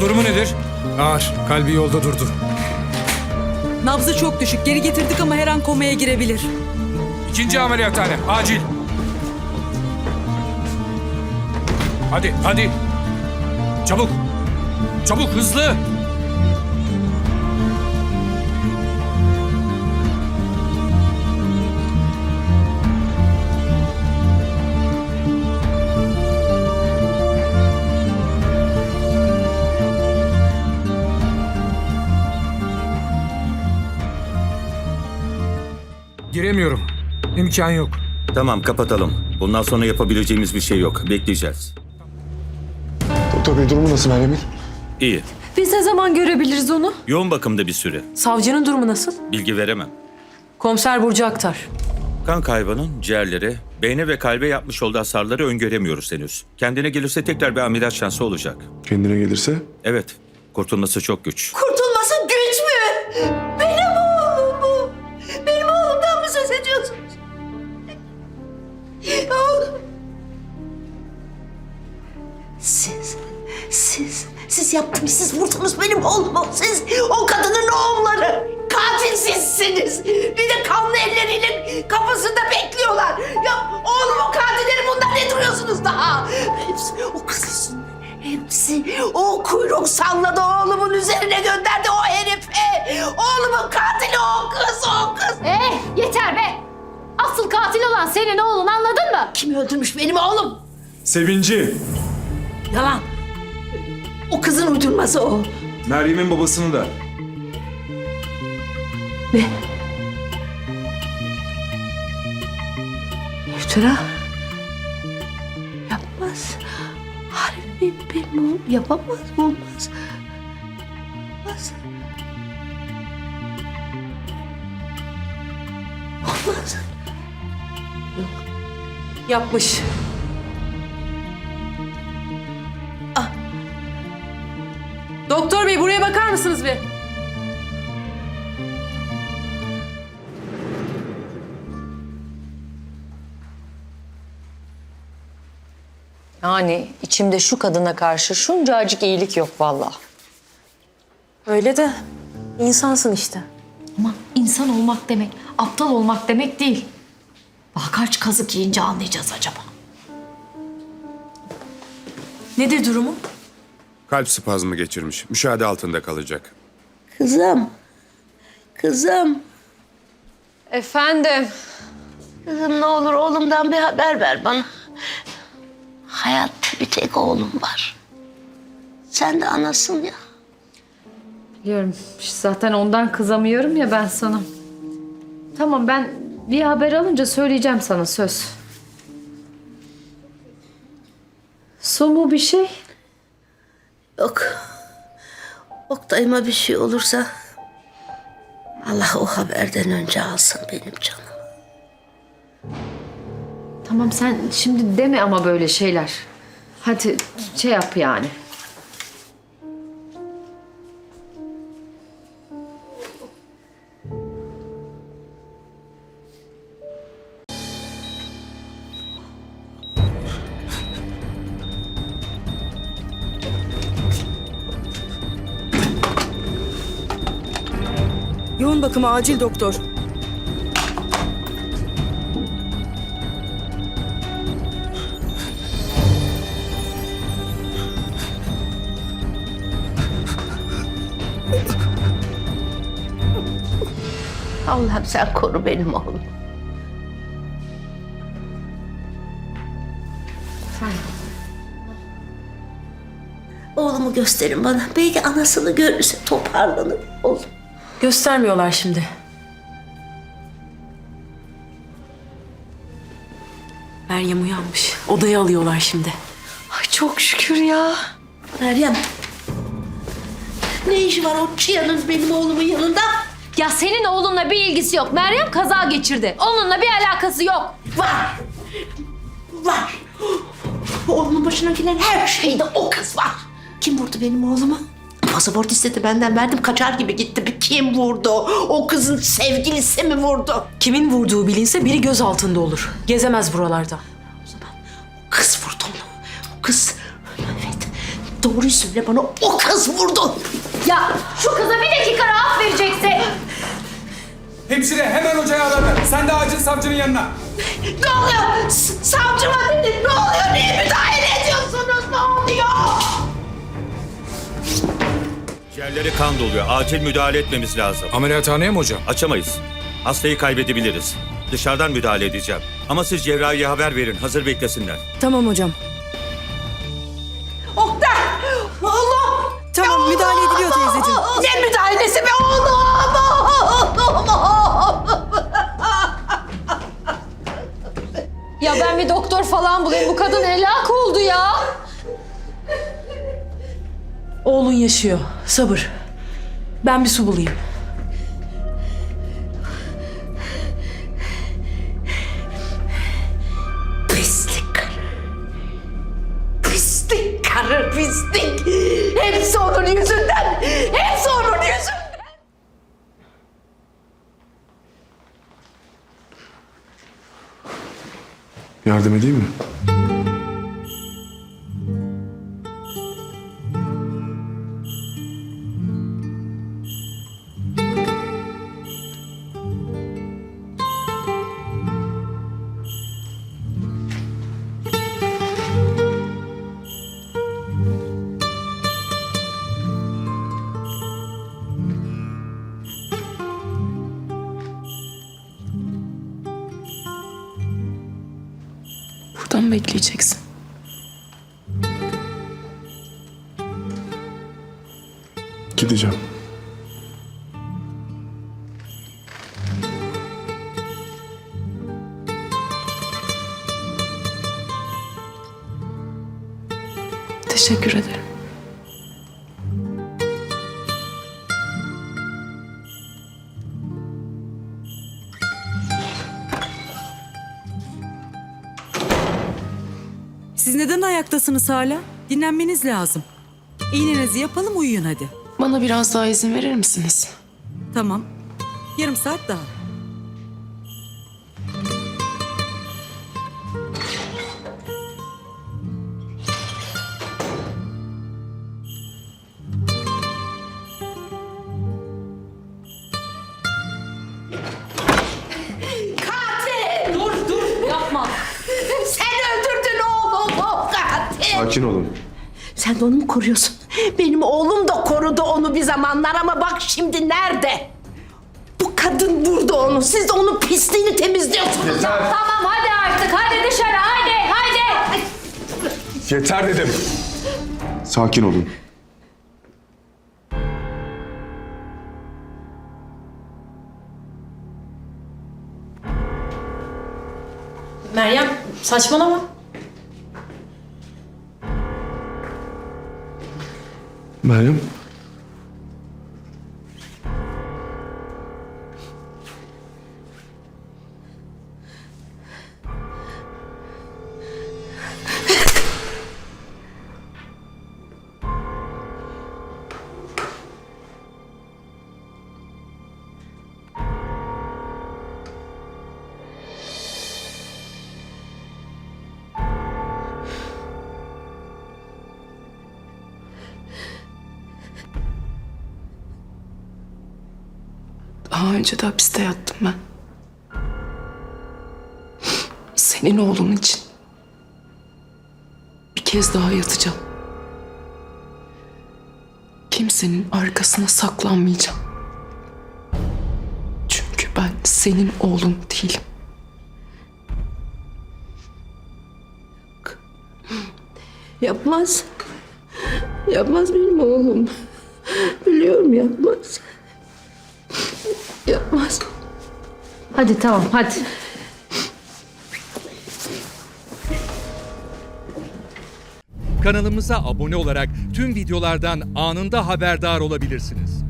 Durumu nedir? Ağır. Kalbi yolda durdu. Nabzı çok düşük. Geri getirdik ama her an komaya girebilir. İkinci ameliyathane. Acil. Hadi, hadi. Çabuk. Çabuk, hızlı. Giremiyorum. İmkan yok. Tamam kapatalım. Bundan sonra yapabileceğimiz bir şey yok. Bekleyeceğiz. Doktor bey durumu nasıl Meryem'in? İyi. Biz ne zaman görebiliriz onu? Yoğun bakımda bir süre. Savcının durumu nasıl? Bilgi veremem. Komiser Burcu Aktar. Kan kaybının ciğerlere, beyne ve kalbe yapmış olduğu hasarları öngöremiyoruz henüz. Kendine gelirse tekrar bir ameliyat şansı olacak. Kendine gelirse? Evet, kurtulması çok güç. Kurtulması güç mü? Siz, yaptınız, siz vurdunuz benim oğlumu. Siz o kadının oğulları. Katil sizsiniz. Bir de kanlı elleriyle kapısında bekliyorlar. Ya oğlumun katilleri bunlar ne duruyorsunuz daha? Hepsi o kız yüzünden. Hepsi o kuyruk salladı oğlumun üzerine gönderdi o herife. Oğlumun katili o kız o kız. Eh yeter be! Asıl katil olan senin oğlun anladın mı? Kim öldürmüş benim oğlum? Sevinci. Yalan. Uydurması o. Meryem'in babasını da. Ne? İftira. Yapmaz. Harbi benim oğlum yapamaz, olmaz. Olmaz. Olmaz. Yapmış. Bey buraya bakar mısınız bir? Yani içimde şu kadına karşı şuncacık iyilik yok vallahi. Öyle de insansın işte. Ama insan olmak demek, aptal olmak demek değil. Daha kaç kazık yiyince anlayacağız acaba? Nedir durumu? Kalp spazmı geçirmiş. Müşahede altında kalacak. Kızım. Kızım. Efendim? Kızım ne olur oğlumdan bir haber ver bana. Hayatta bir tek oğlum var. Sen de anasın ya. Biliyorum. Zaten ondan kızamıyorum ya ben sana. Tamam ben bir haber alınca söyleyeceğim sana söz. Su mu bir şey? Yok. Oktay'ıma bir şey olursa Allah o haberden önce alsın benim canım. Tamam sen şimdi deme ama böyle şeyler. Hadi şey yap yani. Yoğun bakıma acil doktor. Allah'ım sen koru benim oğlum. Oğlumu gösterin bana. Belki anasını görürse toparlanır oğlum. Göstermiyorlar şimdi. Meryem uyanmış. Odaya alıyorlar şimdi. Ay çok şükür ya. Meryem. Ne işi var o çıyanın benim oğlumun yanında? Ya senin oğlunla bir ilgisi yok. Meryem kaza geçirdi. Onunla bir alakası yok. Var. Var. Oğlumun başına gelen her şeyde o kız var. Kim vurdu benim oğlumu? Pasaport istedi benden verdim kaçar gibi gitti. Bir Kim vurdu? O kızın sevgilisi mi vurdu? Kimin vurduğu bilinse biri göz altında olur. Gezemez buralarda. Kız vurdu onu. O kız evet Doğruyu söyle bana o kız vurdu. Ya şu kıza bir dakika rahat verecekse. Hemşire hemen hocaya haber ver. Sen de acil savcının yanına. Ne oluyor? S- savcıma ne oluyor? Niye müdahale Ciğerleri kan doluyor. Acil müdahale etmemiz lazım. Ameliyathaneye mi hocam? Açamayız. Hastayı kaybedebiliriz. Dışarıdan müdahale edeceğim. Ama siz cerrahiye haber verin. Hazır beklesinler. Tamam hocam. Oktay! Oğlum! Tamam müdahale ediliyor teyzeciğim. Ne müdahalesi be oğlum? Ya ben bir doktor falan bulayım. Bu kadın helak oldu ya. Oğlun yaşıyor. Sabır. Ben bir su bulayım. Pislik karı. Pislik karı pislik. Hepsi onun yüzünden. Hepsi onun yüzünden. Yardım edeyim mi? Mı bekleyeceksin? Gideceğim. Teşekkür ederim. Neden ayaktasınız hala? Dinlenmeniz lazım. İğnenizi yapalım uyuyun hadi. Bana biraz daha izin verir misiniz? Tamam. Yarım saat daha. Sakin olun. Sen de onu mu koruyorsun? Benim oğlum da korudu onu bir zamanlar ama bak şimdi nerede? Bu kadın vurdu onu. Siz de onun pisliğini temizliyorsunuz. Tamam hadi artık. Hadi dışarı. Hadi. Hadi. Yeter dedim. Sakin olun. Meryem saçmalama. Meryem. Daha önce de hapiste yattım ben. Senin oğlun için. Bir kez daha yatacağım. Kimsenin arkasına saklanmayacağım. Çünkü ben senin oğlun değilim. Yapmaz. Yapmaz benim oğlum. Biliyorum yapmaz. Yapmaz. Hadi tamam hadi. Kanalımıza abone olarak tüm videolardan anında haberdar olabilirsiniz.